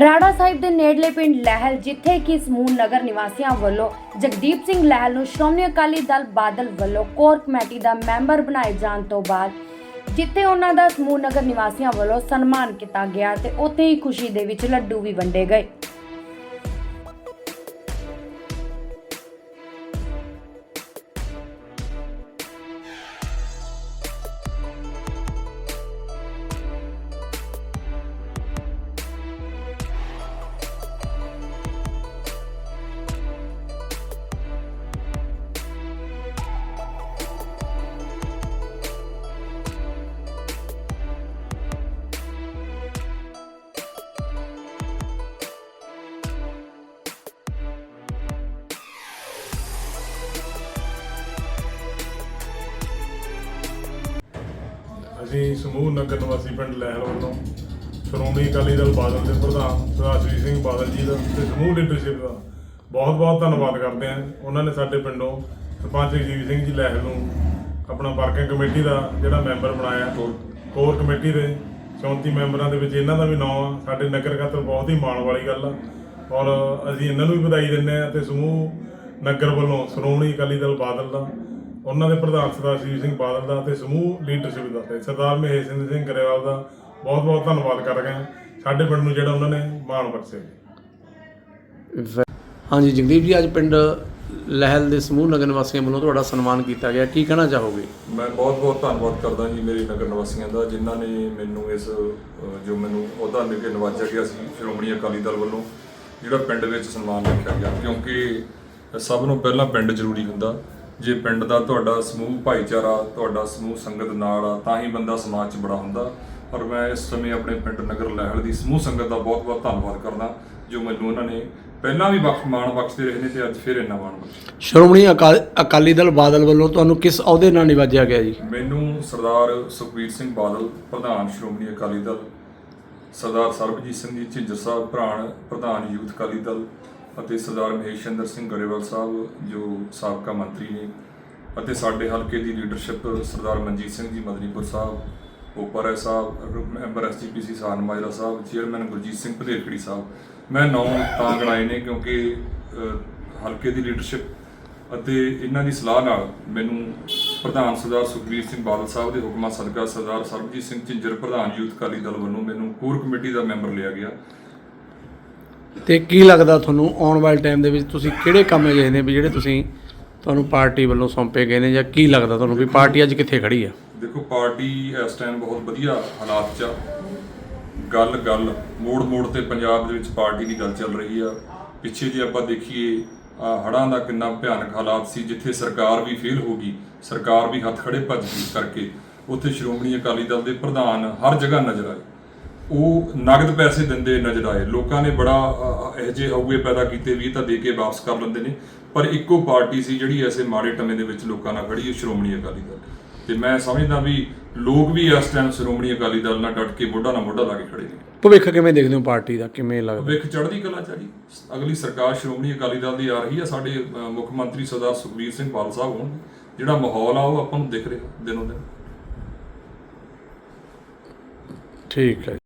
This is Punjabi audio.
ਰਾੜਾ ਸਾਹਿਬ ਦੇ ਨੇੜਲੇ ਪਿੰਡ ਲਹਿਲ, ਜਿੱਥੇ ਕਿ ਸਮੂਹ ਨਗਰ ਨਿਵਾਸੀਆਂ ਵੱਲੋਂ ਜਗਦੀਪ ਸਿੰਘ ਲਹਿਲ ਨੂੰ ਸ਼੍ਰੋਮਣੀ ਅਕਾਲੀ ਦਲ ਬਾਦਲ ਵੱਲੋਂ ਕੋਰ ਕਮੇਟੀ ਦਾ ਮੈਂਬਰ ਬਣਾਏ ਜਾਣ ਤੋਂ ਬਾਅਦ, ਜਿੱਥੇ ਉਹਨਾਂ ਦਾ ਸਮੂਹ ਨਗਰ ਨਿਵਾਸੀਆਂ ਵੱਲੋਂ ਸਨਮਾਨ ਕੀਤਾ ਗਿਆ ਤੇ ਉੱਥੇ ਹੀ ਖੁਸ਼ੀ ਦੇ ਵਿੱਚ ਲੱਡੂ ਵੀ ਵੰਡੇ ਗਏ। ਅਸੀਂ ਸਮੂਹ ਨਗਰ ਨਿਵਾਸੀ ਪਿੰਡ ਲਹਿਲ ਵੱਲੋਂ ਸ਼੍ਰੋਮਣੀ ਅਕਾਲੀ ਦਲ ਬਾਦਲ ਦੇ ਪ੍ਰਧਾਨ ਸਰਦਾਰ ਸ਼੍ਰੀ ਸਿੰਘ ਬਾਦਲ ਜੀ ਦਾ ਤੇ ਸਮੂਹ ਲੀਡਰਸ਼ਿਪ ਦਾ ਬਹੁਤ ਬਹੁਤ ਧੰਨਵਾਦ ਕਰਦੇ ਹਾਂ। ਉਹਨਾਂ ਨੇ ਸਾਡੇ ਪਿੰਡੋਂ ਸਰਪੰਚ ਜਗਜੀਤ ਸਿੰਘ ਜੀ ਲਹਿਲ ਨੂੰ ਆਪਣਾ ਵਰਕਿੰਗ ਕਮੇਟੀ ਦਾ ਜਿਹੜਾ ਮੈਂਬਰ ਬਣਾਇਆ। ਕੋਰ ਕਮੇਟੀ ਦੇ 34 ਮੈਂਬਰਾਂ ਦੇ ਵਿੱਚ ਇਹਨਾਂ ਦਾ ਵੀ ਨਾਮ ਆ। ਸਾਡੇ ਨਗਰ ਖਾਤਰ ਬਹੁਤ ਹੀ ਮਾਣ ਵਾਲੀ ਗੱਲ ਆ। ਔਰ ਅਸੀਂ ਇਹਨਾਂ ਨੂੰ ਵੀ ਵਧਾਈ ਦਿੰਦੇ ਆ ਤੇ ਸਮੂਹ ਨਗਰ ਵੱਲੋਂ ਸ਼੍ਰੋਮਣੀ ਅਕਾਲੀ ਦਲ ਬਾਦਲ ਦਾ ਉਹਨਾਂ ਦੇ ਪ੍ਰਧਾਨ ਸਰਦਾਰ ਸ਼੍ਰੀ ਸਿੰਘ ਬਾਦਲ ਦਾ ਤੇ ਸਮੂਹ ਲੀਡਰਸ਼ਿਪ ਦਾ ਤੇ ਸਰਦਾਰ ਮਹੇਸ਼ ਸਿੰਘ ਗਰੇਵਾਲ ਦਾ ਬਹੁਤ ਬਹੁਤ ਧੰਨਵਾਦ ਕਰ ਰਹੇ ਹਾਂ। ਸਾਡੇ ਪਿੰਡ ਨੂੰ ਜਿਹੜਾ ਉਹਨਾਂ ਨੇ ਮਾਣ ਬਖਸ਼ਿਆ ਹਾਂਜੀ ਜਗਦੀਪ ਜੀ ਅੱਜ ਪਿੰਡ ਲਹਿਲ ਦੇ ਸਮੂਹ ਨਗਰ ਨਿਵਾਸੀਆਂ ਵੱਲੋਂ ਤੁਹਾਡਾ ਸਨਮਾਨ ਕੀਤਾ ਗਿਆ। ਕੀ ਕਹਿਣਾ ਚਾਹੋਗੇ? ਮੈਂ ਬਹੁਤ ਬਹੁਤ ਧੰਨਵਾਦ ਕਰਦਾ ਜੀ ਮੇਰੇ ਨਗਰ ਨਿਵਾਸੀਆਂ ਦਾ ਜਿਨ੍ਹਾਂ ਨੇ ਮੈਨੂੰ ਇਸ ਜੋ ਮੈਨੂੰ ਅਹੁਦਾ ਮਿਲ ਕੇ ਨਵਾਜਿਆ ਗਿਆ ਸੀ ਸ਼੍ਰੋਮਣੀ ਅਕਾਲੀ ਦਲ ਵੱਲੋਂ ਜਿਹੜਾ ਪਿੰਡ ਵਿੱਚ ਸਨਮਾਨ ਰੱਖਿਆ ਗਿਆ। ਕਿਉਂਕਿ ਸਭ ਨੂੰ ਪਹਿਲਾਂ ਪਿੰਡ ਜ਼ਰੂਰੀ ਹੁੰਦਾ। ਜੇ ਪਿੰਡ ਦਾ ਤੁਹਾਡਾ ਸਮੂਹ ਭਾਈਚਾਰਾ ਤੁਹਾਡਾ ਸਮੂਹ ਸੰਗਤ ਨਾਲ ਆ ਤਾਂ ਹੀ ਬੰਦਾ ਸਮਾਜ 'ਚ ਬੜਾ ਹੁੰਦਾ। ਔਰ ਮੈਂ ਇਸ ਸਮੇਂ ਆਪਣੇ ਪਿੰਡ ਨਗਰ ਲਹਿਲ ਦੀ ਸਮੂਹ ਸੰਗਤ ਦਾ ਬਹੁਤ ਬਹੁਤ ਧੰਨਵਾਦ ਕਰਦਾ ਜੋ ਮੈਨੂੰ ਉਹਨਾਂ ਨੇ ਪਹਿਲਾਂ ਵੀ ਬਖਸ਼ ਮਾਣ ਬਖਸ਼ਦੇ ਰਹੇ ਨੇ ਤੇ ਅੱਜ ਫਿਰ ਇੰਨਾ ਮਾਣ ਬਖਸ਼ਿਆ ਸ਼੍ਰੋਮਣੀ ਅਕਾ- ਅਕਾਲੀ ਦਲ ਬਾਦਲ ਵੱਲੋਂ ਤੁਹਾਨੂੰ ਕਿਸ ਅਹੁਦੇ ਨਾਲ ਨਿਵਾਜਿਆ ਗਿਆ ਜੀ? ਮੈਨੂੰ ਸਰਦਾਰ ਸੁਖਬੀਰ ਸਿੰਘ ਬਾਦਲ ਪ੍ਰਧਾਨ ਸ਼੍ਰੋਮਣੀ ਅਕਾਲੀ ਦਲ ਸਰਦਾਰ ਸਰਬਜੀਤ ਸਿੰਘ ਜੀ ਝਿੰਜਰ ਸਾਹਿਬ ਪ੍ਰਧਾਨ ਪ੍ਰਧਾਨ ਯੂਥ ਅਕਾਲੀ ਦਲ ਅਤੇ ਸਰਦਾਰ ਮਹੇਸ਼ ਮਹੇਸ਼ਿੰਦਰ ਸਿੰਘ ਗਰੇਵਾਲ ਸਾਹਿਬ, ਜੋ ਸਾਬਕਾ ਮੰਤਰੀ ਨੇ ਅਤੇ ਸਾਡੇ ਹਲਕੇ ਦੀ ਲੀਡਰਸ਼ਿਪ ਸਰਦਾਰ ਮਨਜੀਤ ਸਿੰਘ ਜੀ ਮਦਨੀਪੁਰ ਸਾਹਿਬ ਉਪਰ Sahib member SGPC San Majra Sahib, chairman Gurjit Singh Bhadekhri Sahib. ਮੈਂ ਨੌ ਤਾਂ ਗਣਾਏ ਨੇ ਕਿਉਂਕਿ ਹਲਕੇ ਦੀ ਲੀਡਰਸ਼ਿਪ ਅਤੇ ਇਹਨਾਂ ਦੀ ਸਲਾਹ ਨਾਲ ਮੈਨੂੰ ਪ੍ਰਧਾਨ ਸਰਦਾਰ ਸੁਖਬੀਰ ਸਿੰਘ ਬਾਦਲ ਸਾਹਿਬ ਦੇ ਹੁਕਮਾਂ ਸਦਕਾ ਸਰਦਾਰ ਸਰਬਜੀਤ ਸਿੰਘ ਝਿੰਜਰ ਪ੍ਰਧਾਨ ਯੂਥ ਅਕਾਲੀ ਦਲ ਵੱਲੋਂ ਮੈਨੂੰ ਕੋਰ ਕਮੇਟੀ ਦਾ ਮੈਂਬਰ ਲਿਆ ਗਿਆ। ਤੇ ਕੀ ਲੱਗਦਾ ਤੁਹਾਨੂੰ ਆਉਣ ਵਾਲੇ ਟਾਈਮ ਦੇ ਵਿੱਚ ਤੁਸੀਂ ਕਿਹੜੇ ਕੰਮ ਅਜਿਹੇ ਨੇ ਵੀ ਜਿਹੜੇ ਤੁਸੀਂ ਤੁਹਾਨੂੰ ਪਾਰਟੀ ਵੱਲੋਂ ਸੌਂਪੇ ਗਏ ਨੇ ਜਾਂ ਕੀ ਲੱਗਦਾ ਤੁਹਾਨੂੰ ਵੀ ਪਾਰਟੀ ਅੱਜ ਕਿੱਥੇ ਖੜੀ ਆ? ਦੇਖੋ, ਪਾਰਟੀ ਇਸ ਟਾਈਮ ਬਹੁਤ ਵਧੀਆ ਹਾਲਾਤ 'ਚ ਆ। ਗੱਲ ਗੱਲ, ਮੋੜ ਮੋੜ ਤੇ ਪੰਜਾਬ ਦੇ ਵਿੱਚ ਪਾਰਟੀ ਦੀ ਗੱਲ ਚੱਲ ਰਹੀ ਆ। ਪਿੱਛੇ ਜੇ ਆਪਾਂ ਦੇਖੀਏ ਆਹ ਹੜ੍ਹਾਂ ਦਾ ਕਿੰਨਾ ਭਿਆਨਕ ਹਾਲਾਤ ਸੀ, ਜਿੱਥੇ ਸਰਕਾਰ ਵੀ ਫੇਲ ਹੋ ਗਈ, ਸਰਕਾਰ ਵੀ ਹੱਥ ਖੜੇ ਭੱਜ ਗਈ ਕਰਕੇ। ਉੱਥੇ ਸ਼੍ਰੋਮਣੀ ਅਕਾਲੀ ਦਲ ਦੇ ਪ੍ਰਧਾਨ ਹਰ ਜਗ੍ਹਾ ਨਜ਼ਰ ਆਏ। ਉਹ ਨਗਦ ਪੈਸੇ ਦਿੰਦੇ ਨਜ਼ਰ ਆਏ। ਲੋਕਾਂ ਨੇ ਬੜਾ ਇਹੋ ਜਿਹੇ ਹਊਏ ਪੈਦਾ ਕੀਤੇ ਵੀ ਤਾਂ ਦੇ ਕੇ ਵਾਪਸ ਕਰ ਲੈਂਦੇ ਨੇ। ਪਰ ਇੱਕੋ ਪਾਰਟੀ ਸੀ ਜਿਹੜੀ ਐਸੇ ਮਾੜੇ ਟਮੇ ਦੇ ਵਿੱਚ ਲੋਕਾਂ ਨਾਲ ਖੜੀ ਸ਼੍ਰੋਮਣੀ ਅਕਾਲੀ ਦਲ। ਤੇ ਮੈਂ ਸਮਝਦਾ ਵੀ ਲੋਕ ਵੀ ਇਸ ਟਾਈਮ ਸ਼੍ਰੋਮਣੀ ਅਕਾਲੀ ਦਲ ਨਾਲ ਡਟ ਕੇ ਮੋਢਾ ਨਾਲ ਮੋਢਾ ਲਾ ਕੇ ਖੜੇ ਨੇ। ਭਵਿੱਖ ਕਿਵੇਂ ਦੇਖਦੇ ਹੋ ਪਾਰਟੀ ਦਾ? ਕਿਵੇਂ ਲੱਗਦਾ? ਭਵਿੱਖ ਚੜ੍ਹਦੀ ਕਲਾ ਚ ਆ ਜੀ। ਅਗਲੀ ਸਰਕਾਰ ਸ਼੍ਰੋਮਣੀ ਅਕਾਲੀ ਦਲ ਦੀ ਆ ਰਹੀ ਹੈ ਸਾਡੇ ਮੁੱਖ ਮੰਤਰੀ ਸਰਦਾਰ ਸੁਖਬੀਰ ਸਿੰਘ ਬਾਦਲ ਸਾਹਿਬ ਹੋਣ। ਜਿਹੜਾ ਮਾਹੌਲ ਆ ਉਹ ਆਪਾਂ ਨੂੰ ਦਿਖ ਰਿਹਾ ਦਿਨੋਂ ਦਿਨ। ਠੀਕ ਹੈ।